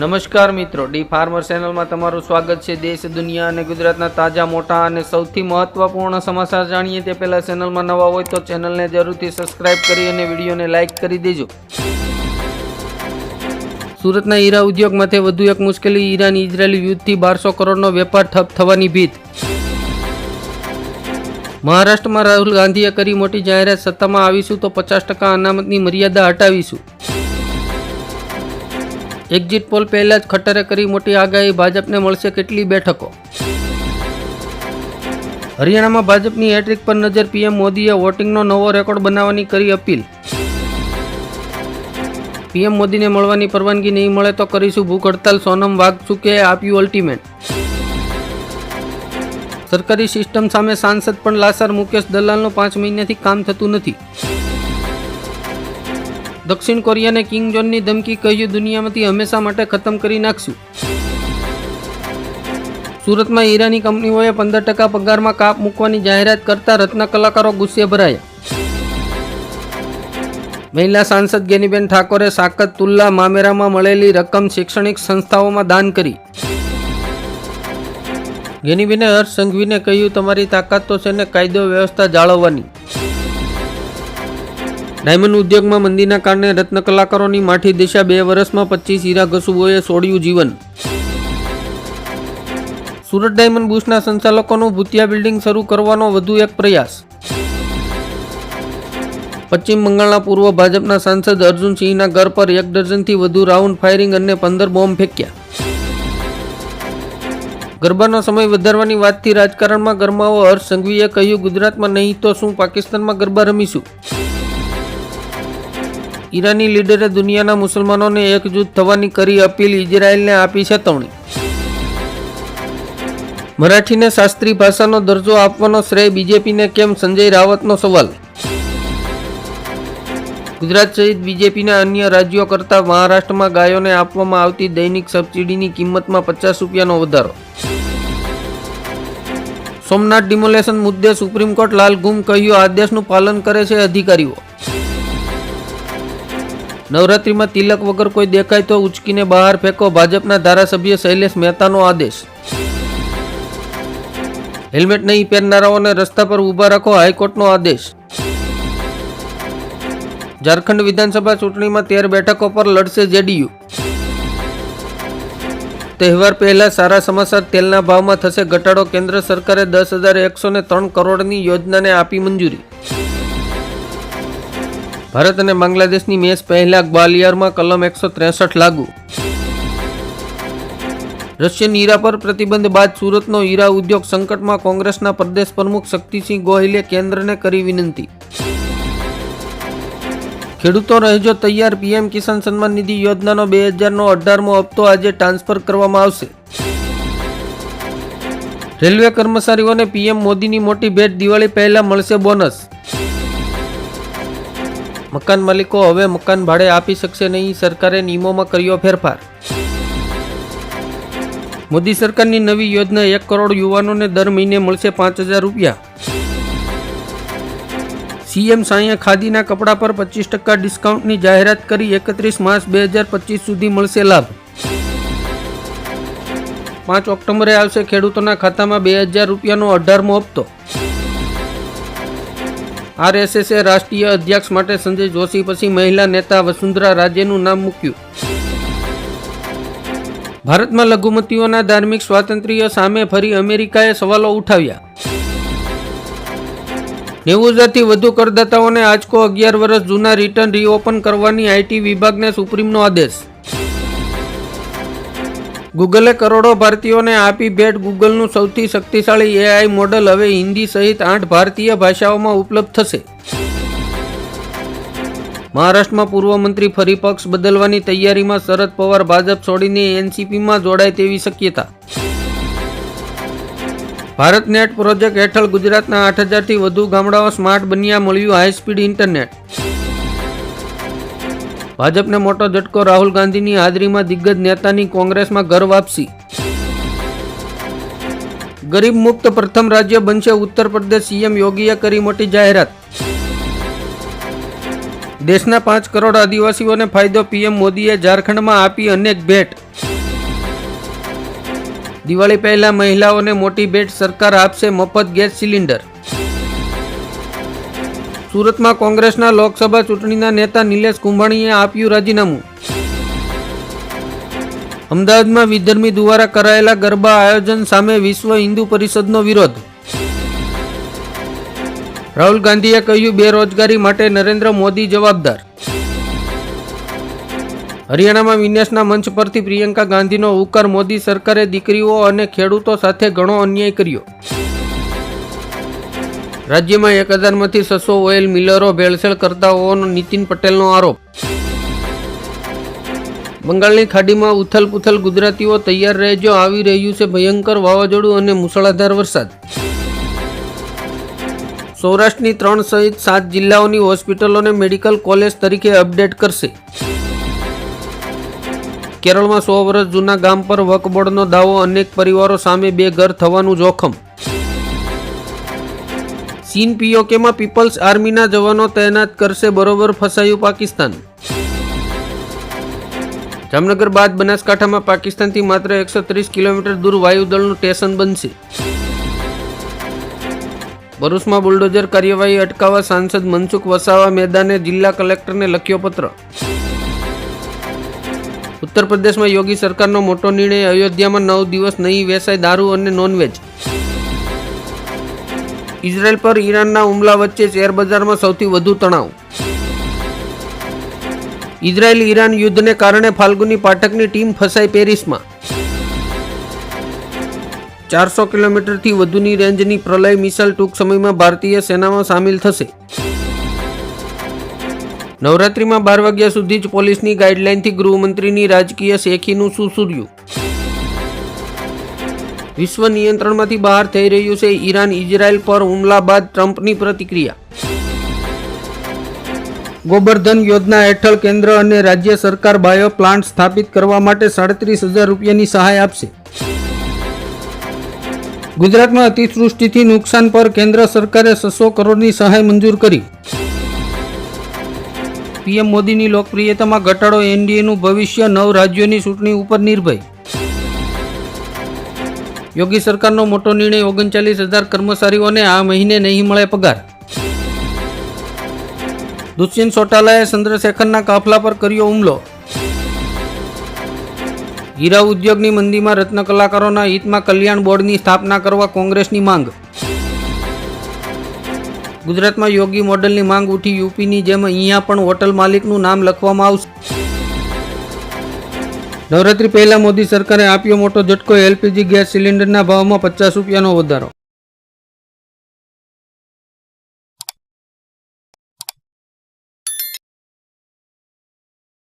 નમસ્કાર મિત્રો, D farmer ચેનલમાં તમારું સ્વાગત છે. દેશ, દુનિયા અને ગુજરાતના તાજા, મોટા અને સૌથી મહત્વપૂર્ણ સમાચાર જાણીએ તે પહેલાં ચેનલમાં નવા હોય તો ચેનલને જરૂરથી સબસ્ક્રાઇબ કરી અને વિડીયોને લાઇક કરી દેજો. સુરતના હીરા ઉદ્યોગ માટે વધુ એક મુશ્કેલી ઈરાન ઇઝરાયેલી યુદ્ધથી બારસો કરોડનો વેપાર ઠપ થવાની ભીત. મહારાષ્ટ્રમાં રાહુલ ગાંધીએ કરી મોટી જાહેરાત, સત્તામાં આવીશું તો પચાસ ટકા અનામતની મર્યાદા હટાવીશું. એક્ઝિટ પોલ પહેલાં જ ખટ્ટરે કરી મોટી આગાહી ભાજપને મળશે કેટલી બેઠકો? હરિયાણામાં ભાજપની હેટ્રિક પર નજર પીએમ મોદીએ વોટિંગનો નવો રેકોર્ડ બનાવવાની કરી અપીલ. પીએમ મોદીને મળવાની પરવાનગી નહીં મળે તો કરીશું ભૂખ હડતાલ, સોનમ વાગચુકે આપ્યું અલ્ટિમેટ સરકારી સિસ્ટમ સામે સાંસદ પણ લાસાર મુકેશ દલાલનું પાંચ મહિનાથી કામ થતું નથી. દક્ષિણ કોરિયાને કિંગ જોનની ધમકી કહ્યું, દુનિયામાંથી હંમેશા માટે ખતમ કરી નાખશું. સુરતમાં હીરાની કંપનીઓએ પંદર ટકા પગારમાં કાપ મૂકવાની જાહેરાત કરતા રત્ન કલાકારો ગુસ્સે ભરાયા. મહિલા સાંસદ ગેનીબેન ઠાકોરે સાકત તુલ્લા મામેરામાં મળેલી રકમ શૈક્ષણિક સંસ્થાઓમાં દાન કરી. ગેનીબેને હર્ષ સંઘવીને કહ્યું, તમારી તાકાત તો છે ને કાયદો વ્યવસ્થા જાળવવાની. ડાયમંડ ઉદ્યોગમાં મંદીના કારણે રત્ન કલાકારોની માઠી દિશા બે વર્ષમાં પચીસ હીરા ઘસુઓએ છોડ્યું જીવન. સુરત ડાયમંડ બુશના સંચાલકોનું ભૂતિયા બિલ્ડિંગ શરૂ કરવાનો વધુ એક પ્રયાસ. પશ્ચિમ બંગાળના પૂર્વ ભાજપના સાંસદ અર્જુન સિંહના ઘર પર એક ડઝનથી વધુ રાઉન્ડ ફાયરિંગ અને પંદર બોમ્બ ફેંક્યા. ગરબાનો સમય વધારવાની વાતથી રાજકારણમાં ગરમાવો હર્ષ સંઘવીએ કહ્યું, ગુજરાતમાં નહીં તો શું, પાકિસ્તાનમાં ગરબા રમીશું? ઈરાની લીડરે દુનિયાના મુસલમાનોને એકજૂથ થવાની કરી અપીલ ઇઝરાયેલને આપી ચેતવણી મરાઠીને શાસ્ત્રી ભાષાનો દરજ્જો આપવાનો શ્રેય બીજેપીને કેમ સંજય રાવતનો સવાલ? ગુજરાત સહિત બીજેપીના અન્ય રાજ્યો કરતાં મહારાષ્ટ્રમાં ગાયોને આપવામાં આવતી દૈનિક સબસિડીની કિંમતમાં પચાસ રૂપિયાનો વધારો. સોમનાથ ડિમોલેશન મુદ્દે સુપ્રીમ કોર્ટ લાલ ગુમ કહ્યું આદેશનું પાલન કરે છે અધિકારીઓ. નવરાત્રીમાં તિલક વગર કોઈ દેખાય તો ઉચકીને બહાર ફેંકો ભાજપના ધારાસભ્ય શૈલેષ મહેતાનો આદેશ. હેલ્મેટ નહીં પહેરનારાઓને રસ્તા પર ઊભા રાખો હાઈકોર્ટનો આદેશ. ઝારખંડ વિધાનસભા ચૂંટણીમાં તેર બેઠકો પર લડશે જેડીયુ. તહેવાર પહેલા સારા સમાચાર તેલના ભાવમાં થશે ઘટાડો, કેન્દ્ર સરકારે દસ હજાર એકસો ને ત્રણ કરોડની યોજનાને આપી મંજૂરી. ભારત અને બાંગ્લાદેશની મેચ પહેલા ગ્વાલિયરમાં કલમ એકસો ત્રેસઠ લાગુ. રશિયન હીરા પર પ્રતિબંધ બાદ સુરતનો હીરા ઉદ્યોગ સંકટમાં કોંગ્રેસના પ્રદેશ પ્રમુખ શક્તિસિંહ ગોહિલે કેન્દ્રને કરી વિનંતી. ખેડૂતો રહેજો તૈયાર, પીએમ કિસાન સન્માન નિધિ યોજનાનો બે હજારનો અઢારમો હપ્તો આજે ટ્રાન્સફર કરવામાં આવશે. રેલવે કર્મચારીઓને પીએમ મોદીની મોટી ભેટ દિવાળી પહેલા મળશે બોનસ. મકાન માલિકો હવે મકાન ભાડે આપી શકશે નહીં. સરકારે નિયમોમાં કર્યો ફેરફાર. મોદી સરકારની નવી યોજના એક કરોડ યુવાનોને દર મહિને મળશે પાંચ હજાર રૂપિયા. સીએમ સાંઈએ ખાદીના કપડા પર પચીસ ટકા ડિસ્કાઉન્ટની જાહેરાત કરી એકત્રીસ માર્ચ બે હજાર પચીસ સુધી મળશે લાભ. પાંચ ઓક્ટોબરે આવશે ખેડૂતોના ખાતામાં બે હજાર રૂપિયાનો અઢારમો હપ્તો. આરએસએસે રાષ્ટ્રીય અધ્યક્ષ માટે સંજય જોશી પછી મહિલા નેતા વસુંધરા રાજેનું નામ મૂક્યું. ભારતમાં લઘુમતીઓના ધાર્મિક સ્વાતંત્ર્ય સામે ફરી અમેરિકાએ સવાલો ઉઠાવ્યા. નેવું હજારથી વધુ કરદાતાઓને આજકો અગિયાર વર્ષ જૂના રિટર્ન રીઓપન કરવાની આઈટી વિભાગને સુપ્રીમનો આદેશ. ગૂગલે કરોડો ભારતીયોને આપી ભેટ ગૂગલનું સૌથી શક્તિશાળી એઆઈ મોડલ હવે હિન્દી સહિત આઠ ભારતીય ભાષાઓમાં ઉપલબ્ધ થશે. મહારાષ્ટ્રમાં પૂર્વ મંત્રી ફરી પક્ષ બદલવાની તૈયારીમાં શરદ પવાર ભાજપ છોડીને એનસીપીમાં જોડાય તેવી શક્યતા. ભારત નેટ પ્રોજેક્ટ હેઠળ ગુજરાતના આઠ હજારથી વધુ ગામડાઓ સ્માર્ટ બન્યા, મળ્યું હાઈસ્પીડ ઇન્ટરનેટ. ભાજપને મોટો ઝટકો રાહુલ ગાંધીની હાજરીમાં દિગ્ગજ નેતાની કોંગ્રેસમાં ઘર વાપસી. ગરીબ મુક્ત પ્રથમ રાજ્ય બનશે ઉત્તર પ્રદેશ, સીએમ યોગીએ કરી મોટી જાહેરાત. દેશના પાંચ કરોડ આદિવાસીઓને ફાયદો પીએમ મોદીએ ઝારખંડમાં આપી અનેક ભેટ. દિવાળી પહેલા મહિલાઓને મોટી ભેટ સરકાર આપશે મફત ગેસ સિલિન્ડર. સુરતમાં કોંગ્રેસના લોકસભા ચૂંટણીના નેતા નિલેશ કુંભાણીએ આપ્યું રાજીનામું. અમદાવાદમાં વિધર્મી દ્વારા કરાયેલા ગરબા આયોજન સામે વિશ્વ હિન્દુ પરિષદનો વિરોધ. રાહુલ ગાંધીએ કહ્યું, બેરોજગારી માટે નરેન્દ્ર મોદી જવાબદાર. હરિયાણામાં વિનેશના મંચ પરથી પ્રિયંકા ગાંધીનો ઉકાર મોદી સરકારે દીકરીઓ અને ખેડૂતો સાથે ઘણો અન્યાય કર્યો. રાજ્યમાં એક હજારમાંથી છસો ઓઇલ મિલરો ભેળસેળ કરતા હોવાનો નીતિન પટેલનો આરોપ. બંગાળની ખાડીમાં ઉથલ પુથલ ગુજરાતીઓ તૈયાર રહેજો આવી રહ્યું છે ભયંકર વાવાઝોડું અને મુસળાધાર વરસાદ. સૌરાષ્ટ્રની ત્રણ સહિત સાત જિલ્લાઓની હોસ્પિટલોને મેડિકલ કોલેજ તરીકે અપડેટ કરશે. કેરળમાં સો વર્ષ જૂના ગામ પર વકબોર્ડનો દાવો, અનેક પરિવારો સામે બે ઘર થવાનું જોખમ. ચીન પીઓકેમાં પીપલ્સ આર્મીના જવાનો તૈનાત કરશે બરોબર ફસાયું પાકિસ્તાન. જામનગર બાદ બનાસકાંઠામાં પાકિસ્તાનથી માત્ર એકસો ત્રીસ કિલોમીટર દૂર વાયુદળનું સ્ટેશન બનશે. ભરૂચમાં બુલડોઝર કાર્યવાહી અટકાવવા સાંસદ મનસુખ વસાવા મેદાને જિલ્લા કલેક્ટરને લખ્યો પત્ર. ઉત્તર પ્રદેશમાં યોગી સરકારનો મોટો નિર્ણય, અયોધ્યામાં નવ દિવસ નહીં વેચાય દારૂ અને નોનવેજ. ઇઝરાયલ પર ઈરાનના હુમલા વચ્ચે શેર બજારમાં સૌથી વધુ તણાવ. ઇઝરાયલ ઈરાન યુદ્ધને કારણે ફાલ્ગુની પાઠકની ટીમ ફસાઈ પેરિસમાં. ચારસો કિલોમીટરથી વધુની રેન્જની પ્રલય મિસાઇલ ટૂંક સમયમાં ભારતીય સેનામાં સામેલ થશે. નવરાત્રિમાં બાર વાગ્યા સુધી જ પોલીસની ગાઈડલાઇનથી ગૃહમંત્રીની રાજકીય શેખીનું સુસૂર્યું. વિશ્વ નિયંત્રણમાંથી બહાર થઈ રહ્યું છે ઈરાન ઇઝરાયલ પર હુમલા બાદ ટ્રમ્પની પ્રતિક્રિયા. ગોબરધન યોજના હેઠળ કેન્દ્ર અને રાજ્ય સરકાર બાયો પ્લાન્ટ સ્થાપિત કરવા માટે સાડત્રીસ હજાર રૂપિયાની સહાય આપશે. ગુજરાતમાં અતિવૃષ્ટિથી નુકસાન પર કેન્દ્ર સરકારે છસો કરોડની સહાય મંજૂર કરી. પીએમ મોદીની લોકપ્રિયતામાં ઘટાડો, એનડીએનું ભવિષ્ય, નવ રાજ્યોની ચૂંટણી ઉપર નિર્ભય. યોગી સરકારનો મોટો નિર્ણય ઓગણચાલીસ હજાર કર્મચારીઓને આ મહિને નહીં મળે પગાર. દુષ્યંત ચોટાલાએ ચંદ્રશેખરના કાફલા પર કર્યો હુમલો. હીરા ઉદ્યોગની મંદીમાં રત્ન કલાકારોના હિતમાં કલ્યાણ બોર્ડની સ્થાપના કરવા કોંગ્રેસની માંગ. ગુજરાતમાં યોગી મોડલની માંગ ઉઠી યુપીની જેમ અહીંયા પણ હોટલ માલિકનું નામ લખવામાં આવશે. નવરાત્રી પહેલા મોદી સરકારે આપ્યો મોટો ઝટકો એલપીજી ગેસ સિલિન્ડરના ભાવમાં પચાસ રૂપિયાનો વધારો.